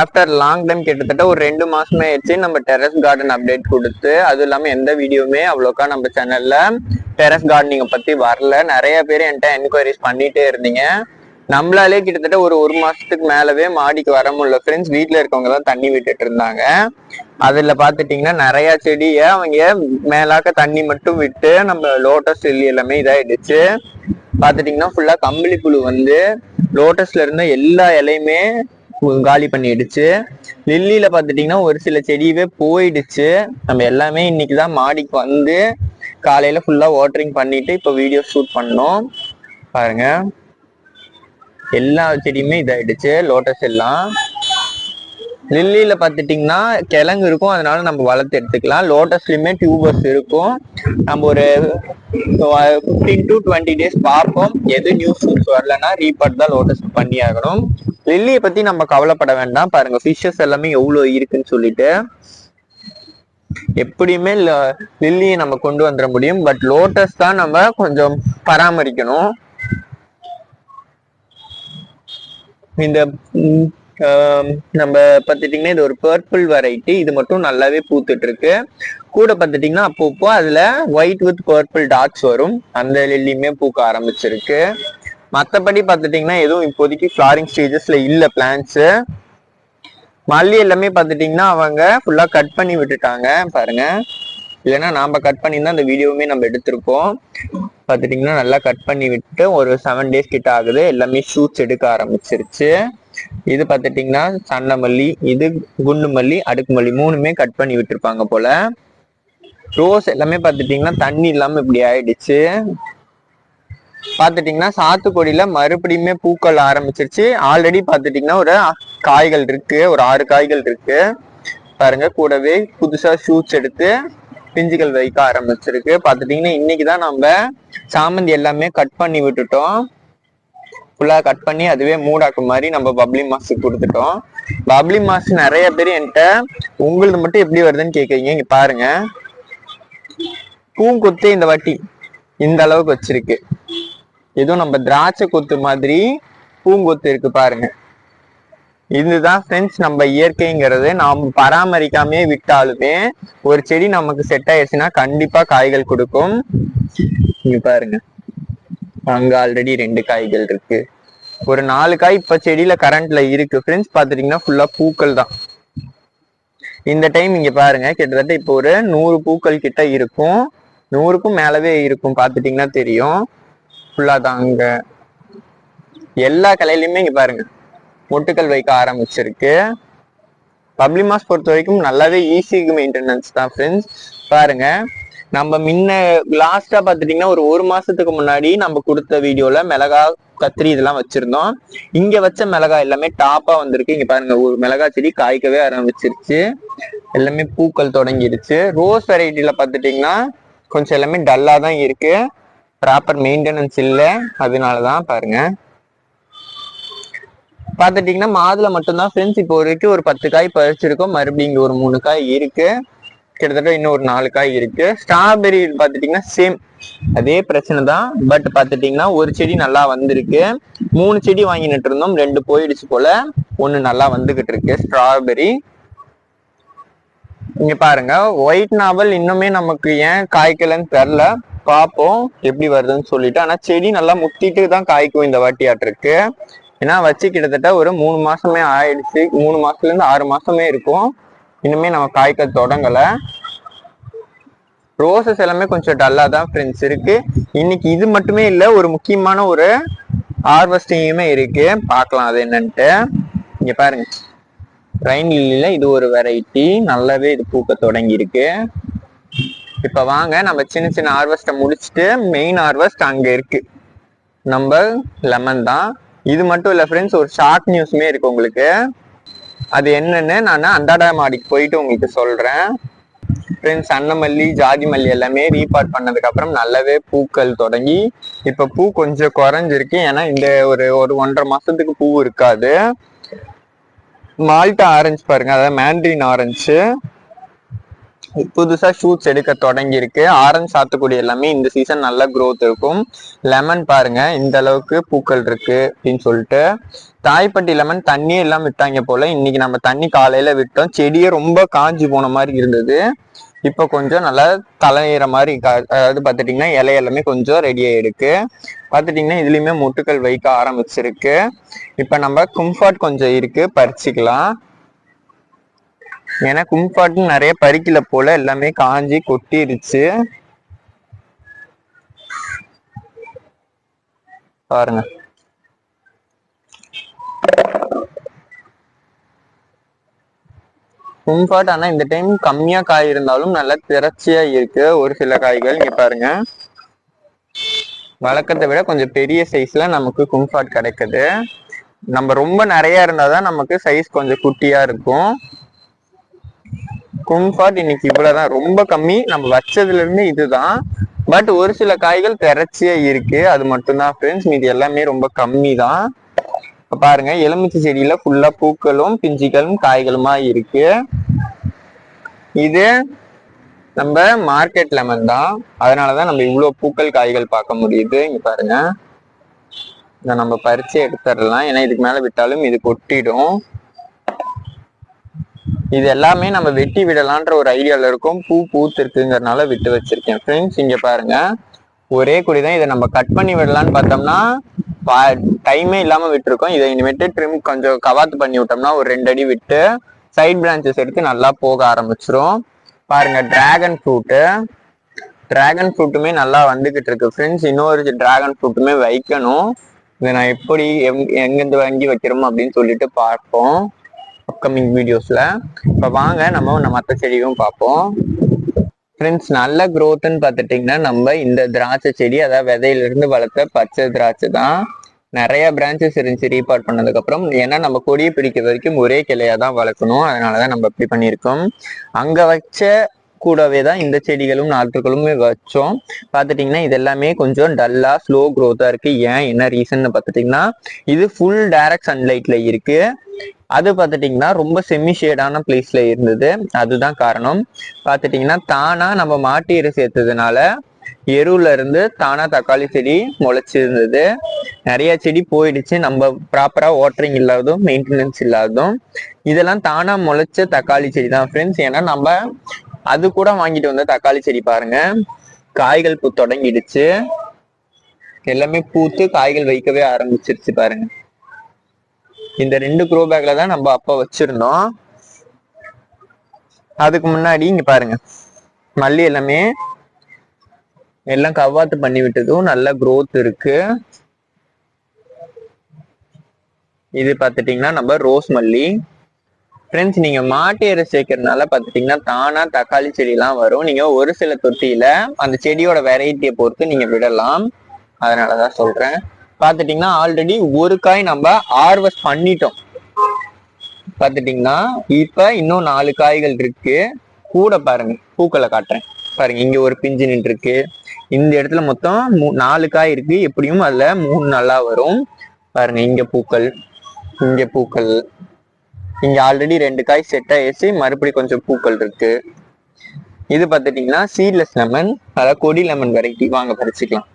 After long time கிட்டத்தட்ட ஒரு ரெண்டு மாசமே ஆயிடுச்சு. நம்ம டெரஸ் கார்டன் அப்டேட் கொடுத்து அதுவும் இல்லாம எந்த வீடியோவுமே அவ்வளோக்கா நம்ம சேனல்ல டெரஸ் கார்டனிங்கை பத்தி வரல. நிறைய பேர் என்கிட்ட என்கொயரிஸ் பண்ணிட்டே இருந்தீங்க. நம்மளாலே கிட்டத்தட்ட ஒரு ஒரு மாசத்துக்கு மேலவே மாடிக்கு வர முடியல. ஃப்ரெண்ட்ஸ் வீட்டில் இருக்கவங்க தான் தண்ணி விட்டுட்டு இருந்தாங்க. அதுல பாத்துட்டீங்கன்னா நிறைய செடிய அவங்க மேலாக்க தண்ணி மட்டும் விட்டு நம்ம லோட்டஸ் செல்லி எல்லாமே இதாயிடுச்சு. பாத்துட்டீங்கன்னா ஃபுல்லா கம்பளி புழு வந்து லோட்டஸ்ல இருந்த எல்லா இலையுமே காலி பண்ணிடுச்சு. லில்லியில பாத்துட்டீங்கன்னா ஒரு சில செடியவே போயிடுச்சு. நம்ம எல்லாமே இன்னைக்கு தான் மாடிக்கு வந்து காலையில ஃபுல்லா வாட்டரிங் பண்ணிட்டு இப்போ வீடியோ ஷூட் பண்ணோம். பாருங்க. எல்லா செடியுமே இதாயிடுச்சு லோட்டஸ் எல்லாம். லில்லியில பாத்துட்டீங்கன்னா கிழங்கு இருக்கும் அதனால நம்ம வளர்த்து எடுத்துக்கலாம். லோட்டஸ்லயுமே டியூபர்ஸ் இருக்கும். நம்ம ஒரு ஃபிஃப்டீன் டு டுவெண்ட்டி டேஸ் பார்ப்போம். எது நியூஸ் வரலன்னா ரீபார்ட் தான் லோட்டஸ் பண்ணி ஆகணும். லில்லியை பத்தி நம்ம கவலைப்பட வேண்டாம். பாருங்க ஃபிஷஸ் எல்லாமே எவ்வளவு இருக்குன்னு சொல்லிட்டு. எப்படியுமே லில்லியை நம்ம கொண்டு வந்துட முடியும். பட் லோட்டஸ் தான் நம்ம கொஞ்சம் பராமரிக்கணும். இந்த நம்ம பார்த்துட்டிங்கன்னா இது ஒரு பர்பிள் வெரைட்டி இது மட்டும் நல்லாவே பூத்துட்டு இருக்கு கூட பார்த்துட்டிங்கன்னா அப்பப்போ அதுல ஒயிட் வித் பர்பிள் டாட்ஸ் வரும். அந்த லில்லியுமே பூக்க ஆரம்பிச்சிருக்கு. மற்றபடி பார்த்துட்டிங்கன்னா எதுவும் இப்போதைக்கு ஃப்ளாரிங் ஸ்டேஜஸில் இல்லை பிளான்ஸு மல்லி எல்லாமே பார்த்துட்டிங்கன்னா அவங்க ஃபுல்லாக கட் பண்ணி விட்டுட்டாங்க பாருங்க. இல்லைன்னா நாம் கட் பண்ணி தான் அந்த வீடியோவுமே நம்ம எடுத்திருப்போம். பார்த்துட்டிங்கன்னா நல்லா கட் பண்ணி விட்டு ஒரு செவன் டேஸ் கிட்ட ஆகுது. எல்லாமே ஷூட்ஸ் எடுக்க ஆரம்பிச்சிருச்சு. இது பார்த்துட்டிங்கன்னா சண்டை மல்லி இது குண்டு மல்லி அடுக்கு மல்லி மூணுமே கட் பண்ணி விட்டுருப்பாங்க போல். ரோஸ் எல்லாமே பார்த்துட்டிங்கன்னா தண்ணி இல்லாமல் இப்படி ஆயிடுச்சு. பார்த்துட்டிங்கன்னா சாத்துக்குடியில மறுபடியுமே பூக்கள் ஆரம்பிச்சிருச்சு. ஆல்ரெடி பார்த்துட்டிங்கன்னா ஒரு காய்கள் இருக்கு. ஒரு ஆறு காய்கள் இருக்கு. பாருங்க கூடவே புதுசா ஷூட்ஸ் எடுத்து பிஞ்சுகள் வைக்க ஆரம்பிச்சிருக்கு. பார்த்துட்டிங்கன்னா இன்னைக்கு தான் நம்ம சாமந்தி எல்லாமே கட் பண்ணி விட்டுட்டோம். ஃபுல்லா கட் பண்ணி அதுவே மூடாக்கு மாதிரி நம்ம பப்ளி மாஸ்க்கு கொடுத்துட்டோம். பப்ளி மாஸ் நிறைய பேர் என்கிட்ட உங்களது மட்டும் எப்படி வருதுன்னு கேட்குறீங்க இங்க பாருங்க. பூங்கொத்தே இந்த வாட்டி இந்த அளவுக்கு வச்சிருக்கு. ஏதோ நம்ம திராட்சை கொத்து மாதிரி பூங்கொத்து இருக்கு பாருங்க. இதுதான் ஃப்ரெண்ட்ஸ் நம்ம இயற்கைங்கிறது. நாம் பராமரிக்காமே விட்டாலுமே ஒரு செடி நமக்கு செட் ஆயிடுச்சுன்னா கண்டிப்பா காய்கள் கொடுக்கும். இங்க பாருங்க. அங்க ஆல்ரெடி ரெண்டு காய்கள் இருக்கு. ஒரு நாலு காய் இப்ப செடியில கரண்ட்ல இருக்கு. ஃப்ரெண்ட்ஸ் பாத்துட்டீங்கன்னா ஃபுல்லா பூக்கள் தான். இந்த டைம் இங்க பாருங்க. கிட்டத்தட்ட இப்போ ஒரு நூறு பூக்கள் கிட்ட இருக்கும். நூறுக்கும் மேலவே இருக்கும். பாத்துட்டீங்கன்னா தெரியும். ஃபுல்லாக தான் அங்கே எல்லா கலையிலையுமே இங்கே பாருங்க. மொட்டுக்கள் வைக்க ஆரம்பிச்சிருக்கு. பப்ளிக் மாஸ் பொறுத்த வரைக்கும் நல்லாவே ஈஸிக்கு மெயின்டெனன்ஸ் தான் ஃப்ரெண்ட்ஸ் பாருங்க. நம்ம முன்ன லாஸ்டா பாத்துட்டீங்கன்னா ஒரு ஒரு மாசத்துக்கு முன்னாடி நம்ம கொடுத்த வீடியோல மிளகா கத்திரி இதெல்லாம் வச்சிருந்தோம். இங்க வச்ச மிளகா எல்லாமே டாப்பா வந்திருக்கு. இங்க பாருங்க ஒரு மிளகா செடி காய்க்கவே ஆரம்பிச்சிருச்சு. எல்லாமே பூக்கள் தொடங்கிருச்சு. ரோஸ் வெரைட்டியில் பாத்துட்டீங்கன்னா கொஞ்சம் எல்லாமே டல்லா தான் இருக்கு. ப்ராப்பர் மெயின்டெனன்ஸ் இல்லை. அதனால தான் பாருங்க. பார்த்துட்டிங்கன்னா மாதுளை மட்டும்தான் ஃப்ரெண்ட்ஸ் இப்போ வரைக்கும் ஒரு பத்து காய் பறிச்சிருக்கோம். மறுபடியும் இங்கே ஒரு மூணு காய் இருக்கு. கிட்டத்தட்ட இன்னும் ஒரு நாலு காய் இருக்கு. ஸ்ட்ராபெரி பார்த்துட்டிங்கன்னா சேம் அதே பிரச்சனை தான். பட் பார்த்துட்டிங்கன்னா ஒரு செடி நல்லா வந்திருக்கு. மூணு செடி வாங்கி இருந்தோம். ரெண்டு போயிடுச்சு போல. ஒன்று நல்லா வந்துகிட்டு இருக்கு. ஸ்ட்ராபெரி இங்க பாருங்க. ஒயிட் நாவல் இன்னுமே நமக்கு ஏன் காய்க்கலன்னு தெரில பார்ப்போம் எப்படி வருதுன்னு சொல்லிட்டு. ஆனா செடி நல்லா முத்திட்டு தான் காய்க்கும் இந்த வாட்டியாட்டிருக்கு ஏன்னா வச்சு கிட்டத்தட்ட ஒரு மூணு மாசமே ஆயிடுச்சு. மூணு மாசத்துல இருந்து ஆறு மாசமே இருக்கும். இனிமே நம்ம காய்க்க தொடங்கல. ரோசஸ் எல்லாமே கொஞ்சம் டல்லா தான் ஃப்ரெண்ட்ஸ் இருக்கு. இன்னைக்கு இது மட்டுமே இல்ல ஒரு முக்கியமான ஒரு ஹார்வெஸ்டிங்குமே இருக்கு. பார்க்கலாம் அது என்னன்ட்டு. இங்க பாருங்க. ரைன் லில்லில இது ஒரு வெரைட்டி நல்லாவே இது பூக்க தொடங்கியிருக்கு. இப்ப வாங்க நம்ம சின்ன சின்ன ஹார்வெஸ்ட்டை முடிச்சுட்டு மெயின் ஹார்வெஸ்ட் அங்க இருக்கு. நம்ம லெமன் தான். இது மட்டும் இல்ல ஃப்ரெண்ட்ஸ் ஒரு ஷார்ட் நியூஸ்மே இருக்கு உங்களுக்கு. அது என்னன்னு நான் அண்டாடா மாடிக்கு போயிட்டு உங்களுக்கு சொல்றேன். ஃப்ரெண்ட்ஸ் அன்னமல்லி ஜாதி மல்லி எல்லாமே ரீபார்ட் பண்ணதுக்கு அப்புறம் நல்லாவே பூக்கள் தொடங்கி இப்ப பூ கொஞ்சம் குறைஞ்சிருக்கு. ஏன்னா இந்த ஒரு ஒரு ஒன்றரை மாசத்துக்கு பூ இருக்காது. மால்டா ஆரஞ்சு பாருங்க அதாவது மேண்ட்ரின் ஆரஞ்சு புதுசா ஷூட்ஸ் எடுக்க தொடங்கி இருக்கு ஆரஞ்சு சாத்துக்குடி எல்லாமே இந்த சீசன் நல்ல க்ரோத் இருக்கும். லெமன் பாருங்க இந்த அளவுக்கு பூக்கள் இருக்கு அப்படின்னு சொல்லிட்டு. தாய்ப்பட்டி லெமன் தண்ணியே எல்லாம் விட்டாங்க போல. இன்னைக்கு நம்ம தண்ணி காலையில விட்டோம். செடியே ரொம்ப காஞ்சி போன மாதிரி இருந்தது. இப்போ கொஞ்சம் நல்லா தலையிற மாதிரி அதாவது பார்த்துட்டிங்கன்னா இலை எல்லாமே கொஞ்சம் ரெடி ஆயிருக்கு. பார்த்துட்டிங்கன்னா இதுலயுமே முட்டுக்கள் வைக்க ஆரம்பிச்சிருக்கு. இப்போ நம்ம கும்ஃபாட் கொஞ்சம் இருக்கு பறிச்சுக்கலாம். ஏன்னா கும்பாட்டு நிறைய பறிக்கல போல எல்லாமே காஞ்சி கொட்டிருச்சு. பாருங்க. கும்ஃபாட் ஆனா இந்த டைம் கம்மியா காய் இருந்தாலும் நல்லா திறச்சியா இருக்கு ஒரு சில காய்கள். இங்க பாருங்க. வழக்கத்தை விட கொஞ்சம் பெரிய சைஸ்ல நமக்கு கும்ஃபாட் கிடைக்குது. நம்ம ரொம்ப நிறைய இருந்தாதான் நமக்கு சைஸ் கொஞ்சம் குட்டியா இருக்கும். கும்பாட் இன்னைக்கு இவ்வளவுதான். ரொம்ப கம்மி. நம்ம வச்சதுல இருந்து இதுதான். பட் ஒரு சில காய்கள் திரட்சியா இருக்கு. அது மட்டும்தான் ஃப்ரெண்ட்ஸ் மீது எல்லாமே ரொம்ப கம்மி தான் பாருங்க எலுமிச்சை செடியில ஃபுல்லா பூக்களும் பிஞ்சுகளும் காய்களுமா இருக்கு. இது நம்ம மார்க்கெட் லெமன் தான். அதனாலதான் நம்ம இவ்வளவு பூக்கள் காய்கள் பார்க்க முடியுது. இங்க பாருங்க. இதை நம்ம பறிச்சு எடுத்துடலாம். ஏன்னா இதுக்கு மேல விட்டாலும் இது கொட்டிடும். இது எல்லாமே நம்ம வெட்டி விடலான்ற ஒரு ஐடியாவில் இருக்கும். பூ பூத்து இருக்குங்கிறனால விட்டு வச்சிருக்கேன். ஃப்ரெண்ட்ஸ் இங்கே பாருங்க. ஒரே கொடி தான் இதை நம்ம கட் பண்ணி விடலான்னு பார்த்தோம்னா டைமே இல்லாமல் விட்டுருக்கோம். இதை இனிமேட்டு ட்ரிம் கொஞ்சம் கவாத்து பண்ணி விட்டோம்னா ஒரு ரெண்டு அடி விட்டு சைட் பிரான்ச்சஸ் எடுத்து நல்லா போக ஆரம்பிச்சிரும். பாருங்க டிராகன் ஃப்ரூட்டு டிராகன் ஃப்ரூட்டுமே நல்லா வந்துகிட்டு இருக்கு. ஃப்ரெண்ட்ஸ் இன்னொரு டிராகன் ஃப்ரூட்டுமே வைக்கணும். இதை நான் எப்படி எங் எங்கேருந்து வாங்கி வைக்கிறோம் அப்படின்னு சொல்லிட்டு பார்ப்போம். அப்கமிங் வீடியோஸ்ல இப்போ வாங்க நம்ம மற்ற செடியும் பார்ப்போம். ஃப்ரெண்ட்ஸ் நல்ல க்ரோத்துன்னு பார்த்துட்டிங்கன்னா நம்ம இந்த திராட்சை செடி அதாவது விதையில இருந்து வளர்த்த பச்சை திராட்சை தான். நிறைய பிரான்ச்சஸ் இருந்துச்சு ரீபார்ட் பண்ணதுக்கு அப்புறம். ஏன்னா நம்ம கொடியை பிடிக்கிற வரைக்கும் ஒரே கிளையா தான் வளர்க்கணும். அதனாலதான் நம்ம இப்படி பண்ணியிருக்கோம். அங்க வச்ச கூடவே தான் இந்த செடிகளும் நாற்றுகளுமே வச்சோம். பார்த்துட்டிங்கன்னா இது எல்லாமே கொஞ்சம் டல்லாக ஸ்லோ க்ரோத்தாக இருக்குது ஏன்? என்ன ரீசன் பார்த்துட்டிங்கன்னா இது ஃபுல் டைரக்ட் சன்லைட்டில் இருக்குது அது பார்த்துட்டிங்கன்னா ரொம்ப செமி ஷேடான பிளேஸில் இருந்தது. அதுதான் காரணம். பார்த்துட்டிங்கன்னா தானாக நம்ம மாட்டு எரு சேர்த்ததுனால எருவுல இருந்து தானா தக்காளி செடி முளைச்சிருந்தது. நிறைய செடி போயிடுச்சு. நம்ம ப்ராப்பரா வாட்டரிங் இல்லாததும் மெயின்டெனன்ஸ் இல்லாததும். இதெல்லாம் தானா முளைச்ச தக்காளி செடி தான் ஃப்ரெண்ட்ஸ் ஏன்னா நம்ம அது கூட வாங்கிட்டு வந்த தக்காளி செடி பாருங்க. காய்கள் பூ தொடங்கிடுச்சு. எல்லாமே பூத்து காய்கள் வைக்கவே ஆரம்பிச்சிருச்சு பாருங்க. இந்த ரெண்டு க்ரோ பேக்ல தான் நம்ம அப்ப வச்சிருந்தோம். அதுக்கு முன்னாடி இங்க பாருங்க. மல்லி எல்லாமே எல்லாம் கவ்வாத்து பண்ணி விட்டதும் நல்ல குரோத் இருக்கு. இது பார்த்துட்டீங்கன்னா நம்ம ரோஸ் மல்லி. ஃப்ரெண்ட்ஸ் நீங்க மாட்டு எரு சேர்க்கறதுனால பாத்துட்டீங்கன்னா தானா தக்காளி செடிலாம் வரும். நீங்க ஒரு சில தொட்டியில அந்த செடியோட வெரைட்டியை பொறுத்து நீங்க விடலாம். அதனாலதான் சொல்றேன். பாத்துட்டீங்கன்னா ஆல்ரெடி ஒரு காய் நம்ம ஹார்வெஸ்ட் பண்ணிட்டோம். பாத்துட்டீங்கன்னா இப்ப இன்னும் நாலு காய்கள் இருக்கு. கூட பாருங்க பூக்களை காட்டுறேன். பாருங்க இங்க ஒரு பிஞ்சு நின்று இருக்கு இந்த இடத்துல மொத்தம் மூ- நாலு காய் இருக்கு. எப்படியும் அதுல மூணு நல்லா வரும். பாருங்க இங்க பூக்கள் இங்க பூக்கள். இங்க ஆல்ரெடி ரெண்டு காய் செட் ஆயிடுச்சு. மறுபடியும் கொஞ்சம் பூக்கள் இருக்கு. இது பார்த்துட்டீங்கன்னா சீட்லெஸ் லெமன் அதாவது கொடி லெமன் வெரைட்டி வாங்க பறிச்சுக்கலாம்.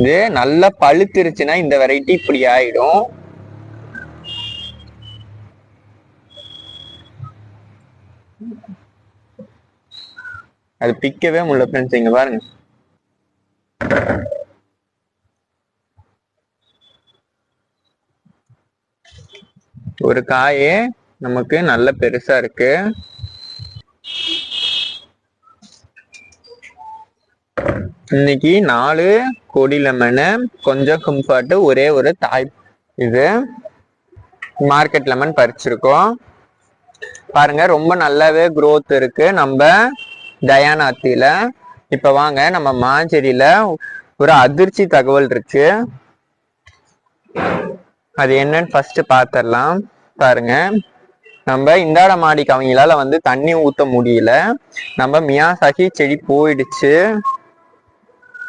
இது நல்லா பழுத்துருச்சுன்னா இந்த வெரைட்டி இப்படி ஆயிடும். அது பிக்கவே முடியல ஃப்ரெண்ட்ஸ் இங்க பாருங்க. ஒரு காய் நமக்கு நல்ல பெருசா இருக்கு. இன்னைக்கு நாலு கொடி லெமனு கொஞ்சம் கம்ஃபர்ட் ஒரே ஒரு தாய் இது. மார்க்கெட் லெமன் பறிச்சிருக்கோம். பாருங்க ரொம்ப நல்லாவே குரோத் இருக்கு. நம்ம தயானாத்தியில இப்ப வாங்க நம்ம மாஞ்செடியில ஒரு அதிர்ச்சி தகவல் இருக்கு. அது என்னன்னு ஃபர்ஸ்ட் பார்த்துடலாம் பாருங்க. நம்ம இந்தாட மாடிக்கு அவங்களால வந்து தண்ணி ஊத்த முடியல. நம்ம மியாசாகி செடி போயிடுச்சு.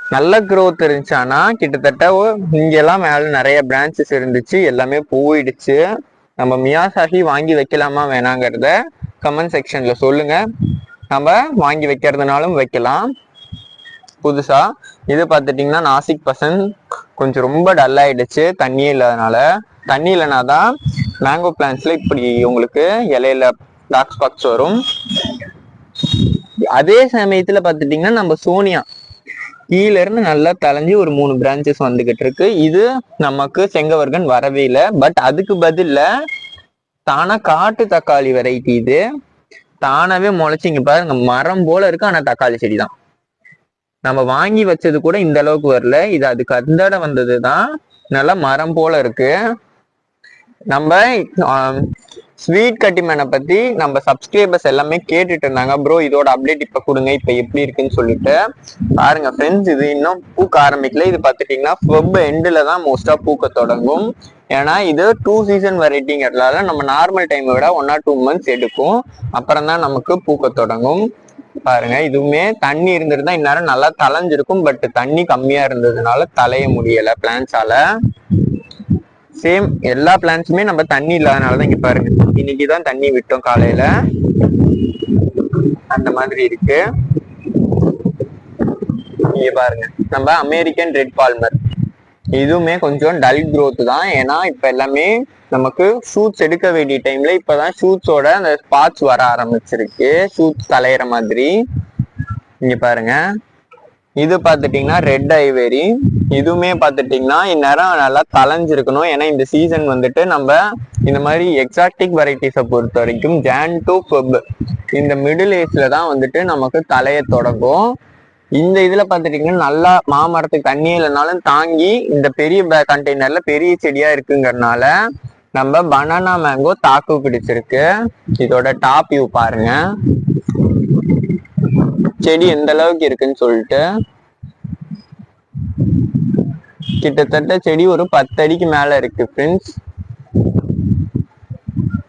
நல்ல க்ரோத் இருந்துச்சு. கிட்டத்தட்ட இங்கெல்லாம் மேலே நிறைய பிரான்ச்சஸ் இருந்துச்சு. எல்லாமே போயிடுச்சு. நம்ம மியாசாகி வாங்கி வைக்கலாமா வேணாங்கிறத கமெண்ட் செக்ஷன்ல சொல்லுங்க. நம்ம வாங்கி வைக்கிறதுனாலும் வைக்கலாம். புதுசா. இது பார்த்துட்டிங்கன்னா நாசிக் பசன் கொஞ்சம் ரொம்ப டல் ஆயிடுச்சு தண்ணியே இல்லாதனால. தண்ணி இல்லைனா தான் மேங்கோ பிளான்ஸ்ல இப்படி உங்களுக்கு இலையில டாக் ஸ்பாக்ஸ் வரும். அதே சமயத்துல பாத்துட்டீங்கன்னா நம்ம சோனியா கீழே இருந்து நல்லா தளைஞ்சு ஒரு மூணு பிரான்ச்சஸ் வந்துகிட்டு இருக்கு. இது நமக்கு செங்கவர்கன் வரவே இல்லை. பட் அதுக்கு பதில தானா காட்டு தக்காளி வெரைட்டி இது. தானாவே முளைச்சிங்க பாருங்க. மரம் போல இருக்கு ஆனா தக்காளி செடி தான் நம்ம வாங்கி வச்சது கூட இந்த அளவுக்கு வரல. இது அதுக்கு அந்தாட வந்தது தான் நல்லா மரம் போல இருக்கு. நம்ம ஸ்வீட் கட்டிமேனை பத்தி நம்ம சப்ஸ்கிரைபர்ஸ் எல்லாமே கேட்டுட்டு இருந்தாங்க. ப்ரோ இதோட அப்டேட் இப்ப கொடுங்க. இப்ப எப்படி இருக்குன்னு சொல்லிட்டு. பாருங்க ஃப்ரெண்ட்ஸ் இது இன்னும் பூக்க ஆரம்பிக்கல. இது பாத்துட்டீங்கன்னா ஃபெப் எண்டில் தான் மோஸ்டா பூக்க தொடங்கும். ஏன்னா இது டூ சீசன் வெரைட்டிங்கிறதுனால நம்ம நார்மல் டைமை விட ஒன் ஆர் டூ மந்த்ஸ் எடுக்கும். அப்புறம் தான் நமக்கு பூக்க தொடங்கும். பாருங்க இதுவுமே தண்ணி இருந்திருந்தா இந்நேரம் நல்லா தலைஞ்சிருக்கும் பட் தண்ணி கம்மியா இருந்ததுனால தலைய முடியல பிளான்ஸால சேம் எல்லா பிளான்ஸுமே நம்ம தண்ணி இல்லாதனாலதான் இங்க பாருங்க இன்னைக்குதான் தண்ணி விட்டோம் காலையில. அந்த மாதிரி இருக்கு. இங்க பாருங்க நம்ம அமெரிக்கன் ரெட் பால்மர் இதுவுமே கொஞ்சம் டல் க்ரோத் தான். ஏன்னா இப்போ எல்லாமே நமக்கு ஷூட்ஸ் எடுக்க வேண்டிய டைம்ல இப்பதான் ஷூட்ஸோட அந்த ஸ்பாட்ஸ் வர ஆரம்பிச்சிருக்கு. ஷூட்ஸ் தலையிற மாதிரி. இங்க பாருங்க. இது பார்த்துட்டிங்கன்னா ரெட் ஐவேரி இதுவுமே பார்த்துட்டிங்கன்னா இந்நேரம் நல்லா தலைஞ்சிருக்கணும் ஏன்னா இந்த சீசன் வந்துட்டு நம்ம இந்த மாதிரி எக்ஸாட்டிக் வெரைட்டிஸை பொறுத்த வரைக்கும் ஜான் டு ஃபெப் இந்த மிடில் ஏஜில் தான் வந்துட்டு நமக்கு தலைய தொடங்கும். இந்த இதுல பாத்துட்டீங்கன்னா நல்லா மாமரத்துக்கு தண்ணி இல்லைனாலும் தாங்கி இந்த பெரிய கண்டெய்னர்ல பெரிய செடியா இருக்குங்கிறதுனால நம்ம பனானா மேங்கோ தாக்கு பிடிச்சிருக்கு. இதோட டாப் வியூ பாருங்க. செடி எந்த அளவுக்கு இருக்குன்னு சொல்லிட்டு. கிட்டத்தட்ட செடி ஒரு பத்து அடிக்கு மேல இருக்கு ஃப்ரெண்ட்ஸ்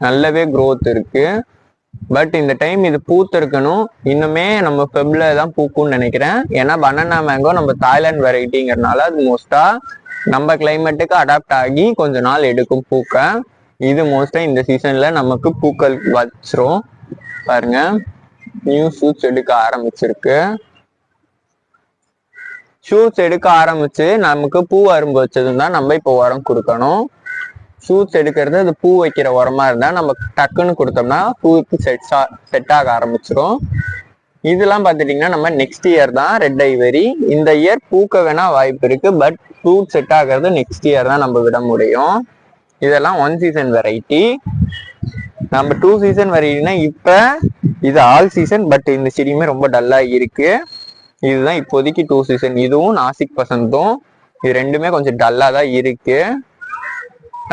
நல்லாவே க்ரோத் இருக்கு. பட் இந்த டைம் இது பூத்திருக்கணும். இன்னுமே நம்ம பெப்ல தான் பூக்கும்னு நினைக்கிறேன். ஏன்னா பனானா மேங்கோ நம்ம தாய்லாந்து வெரைட்டிங்கிறனால அது மோஸ்டா நம்ம கிளைமேட்டுக்கு அடாப்ட் ஆகி கொஞ்ச நாள் எடுக்கும் பூக்க. இது மோஸ்டா இந்த சீசன்ல நமக்கு பூக்கள் வச்சிரும். பாருங்க. நியூ ஷூட்ஸ் எடுக்க ஆரம்பிச்சிருக்கு. ஷூட்ஸ் எடுக்க ஆரம்பிச்சு நமக்கு பூ அரும்பு வச்சதும் தான் நம்ம இப்போ உரம் கொடுக்கணும். ஷூட்ஸ் எடுக்கிறது அது பூ வைக்கிற உரமா இருந்தா நம்ம டக்குன்னு கொடுத்தோம்னா பூவுக்கு செட் செட் ஆக ஆரம்பிச்சிடும் இதெல்லாம் பார்த்துட்டிங்கன்னா நம்ம நெக்ஸ்ட் இயர் தான் ரெட் ஐவரி இந்த இயர் பூக்க வேணா வாய்ப்பு இருக்கு பட் ஃப்ரூட் செட் ஆகிறது நெக்ஸ்ட் இயர் தான் நம்ம விட முடியும். இதெல்லாம் ஒன் சீசன் வெரைட்டி நம்ம டூ சீசன் வெரைட்டினா இப்போ இது ஆல் சீசன் பட் இந்த செடியுமே ரொம்ப டல்லாக இருக்கு. இதுதான் இப்போதைக்கு டூ சீசன் இதுவும் நாசிக் பசந்தும் இது ரெண்டுமே கொஞ்சம் டல்லாக தான் இருக்குது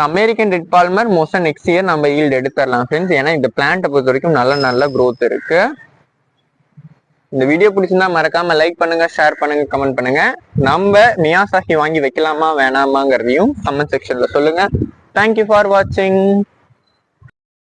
அமெரிக்கன் ரெட் பால்மர் மோஸ்டா நெக்ஸ்ட் இயர் நம்ம ஈல்டு எடுத்துடலாம் ஃப்ரெண்ட்ஸ் ஏன்னா இந்த பிளான்ட்டை பொறுத்த வரைக்கும் நல்ல நல்ல க்ரோத் இருக்கு. இந்த வீடியோ பிடிச்சிருந்தா மறக்காம லைக் பண்ணுங்க ஷேர் பண்ணுங்க கமெண்ட் பண்ணுங்க. நம்ம மியாசாகி வாங்கி வைக்கலாமா வேணாமாங்கிறதையும் கமெண்ட் செக்ஷன்ல சொல்லுங்க. தேங்க்யூ ஃபார் வாட்சிங்